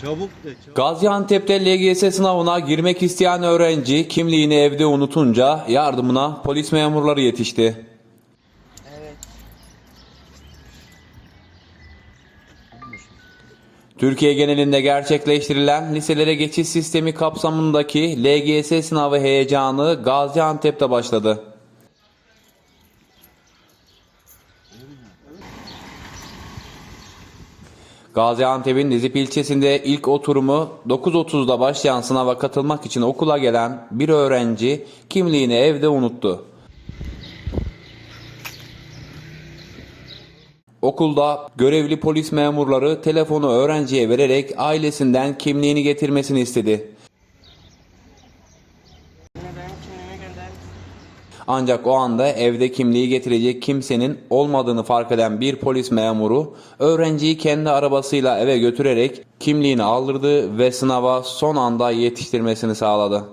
Çabuk de çabuk. Gaziantep'te LGS sınavına girmek isteyen öğrenci kimliğini evde unutunca yardımına polis memurları yetişti. Evet. Türkiye genelinde gerçekleştirilen liselere geçiş sistemi kapsamındaki LGS sınavı heyecanı Gaziantep'te başladı. Gaziantep'in Nizip ilçesinde ilk oturumu 9.30'da başlayan sınava katılmak için okula gelen bir öğrenci kimliğini evde unuttu. Okulda görevli polis memurları telefonu öğrenciye vererek ailesinden kimliğini getirmesini istedi. Ancak o anda evde kimliği getirecek kimsenin olmadığını fark eden bir polis memuru öğrenciyi kendi arabasıyla eve götürerek kimliğini aldırdı ve sınava son anda yetiştirmesini sağladı.